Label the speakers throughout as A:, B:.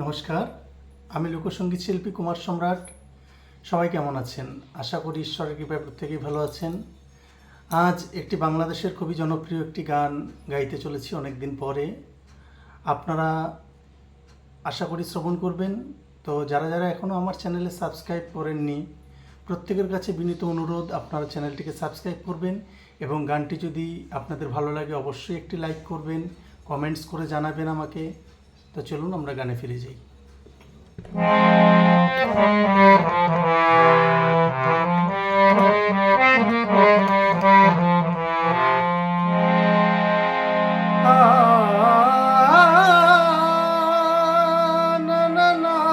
A: নমস্কার, আমি লোকসঙ্গীত শিল্পী কুমার সম্রাট। সবাই কেমন আছেন? আশা করি ঈশ্বরের কৃপায় প্রত্যেকেই ভালো আছেন। আজ একটি বাংলাদেশের খুবই জনপ্রিয় একটি গান গাইতে চলেছি অনেক দিন পরে। আপনারা আশা করি শ্রবণ করবেন। তো যারা যারা এখনও আমার চ্যানেলে সাবস্ক্রাইব করেননি, প্রত্যেকের কাছে বিনীত অনুরোধ, আপনারা চ্যানেলটিকে সাবস্ক্রাইব করবেন এবং গানটি যদি আপনাদের ভালো লাগে, অবশ্যই একটি লাইক করবেন, কমেন্টস করে জানাবেন আমাকে। তো চলুন আমরা গানে ফিরে যাই না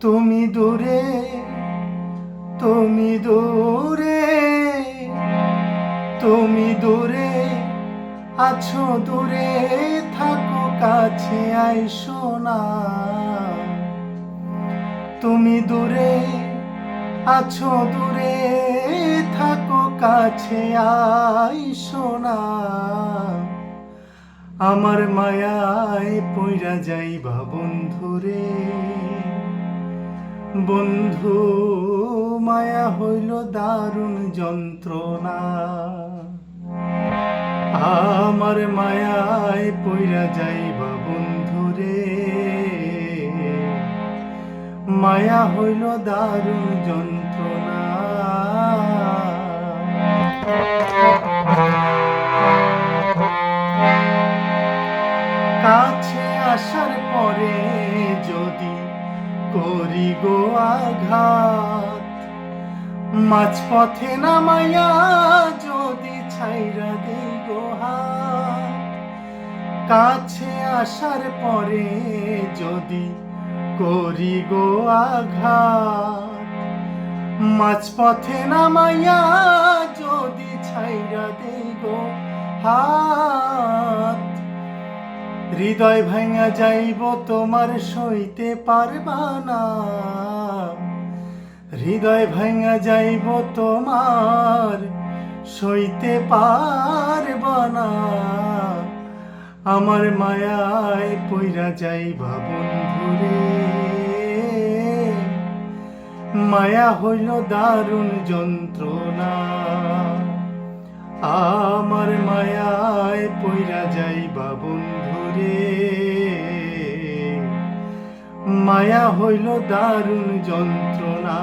A: তুমি দূরে তুমি দূরে তুমি দূরে আছো, দূরে থাকো, কাছে আইসো না। তুমি দূরে আছো, দূরে থাকো, কাছে আইসো না। আমার মায়ায় পইরা যাইবা বন্ধুরে। বন্ধু, মায়া হইল দারুণ যন্ত্রণা। আমার মায়ায় পইরা যাইবা বন্ধু রে। মায়া হইল দারুণ যন্ত্রণা। কাছে আসার পরে যদি করি গো আঘাত। মাঝপথে নামাইয়া যদি ছাইরা দেই গো কাছে আসার পরে যদি করি গো আঘাত। মাঝপথে নামাইয়া যদি ছাইরা দেই গো হাত। হৃদয় ভাঙা যাইব, তোমার সইতে পারবা না। হৃদয় ভাঙা যাইব, তোমার সইতে পারবা না। আমার মায়ায় পইরা যাইবা বন্ধুরে। মায়া হইল দারুণ যন্ত্রণা। আমার মায়ায় পইরা যাইবা বন্ধুরে মায়া হইল দারুণ যন্ত্রণা।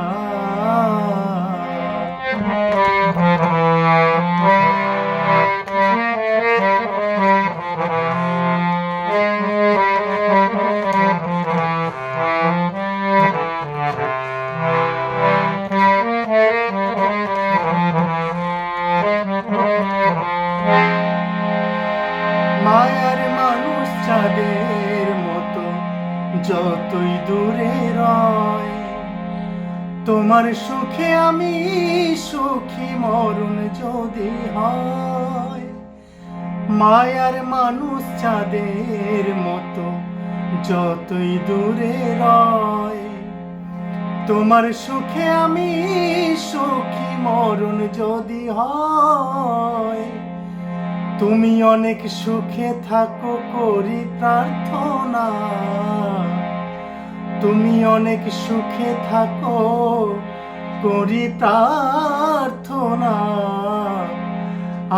A: চাঁদের মতো যতই দূরে রয়, তোমার সুখে আমি সুখী, মরণ যদি হয়, মায়ার মানুষ চাঁদের মতো যতই দূরে রয়, তোমার সুখে আমি সুখী, মরণ যদি হয় তুমি অনেক সুখে থাকো করি প্রার্থনা। তুমি অনেক সুখে থাকো করি প্রার্থনা।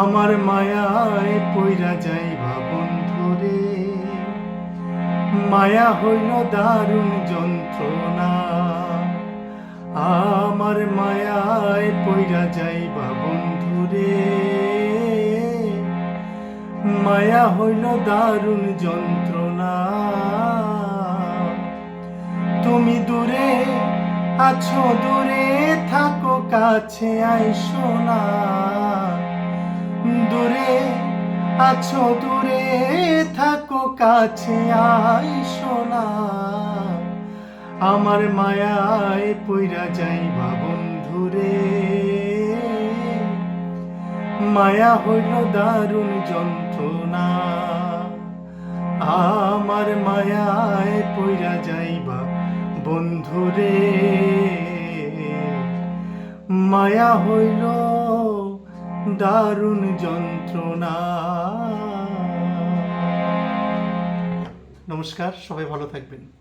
A: আমার মায়ায় পইরা যাইবা বন্ধুরে মায়া হইল দারুণ যন্ত্রণা। আমার মায়ায় পইরা যাইবা বন্ধুরে মায়া হইল দারুণ যন্ত্রণা। তুমি দূরে আছো, দূরে থাকো, কাছে আইসো না। দূরে আছো, দূরে থাকো, কাছে আইসো না। আমার মায়ায় পইরা যাইবা বন্ধুরে। মায়া হইল দারুণ যন্ত্রণা। আমার মায়ায় পইরা যাইবা বন্ধুরে মায়া হইল দারুণ যন্ত্রণা। নমস্কার, সবাই ভালো থাকবেন।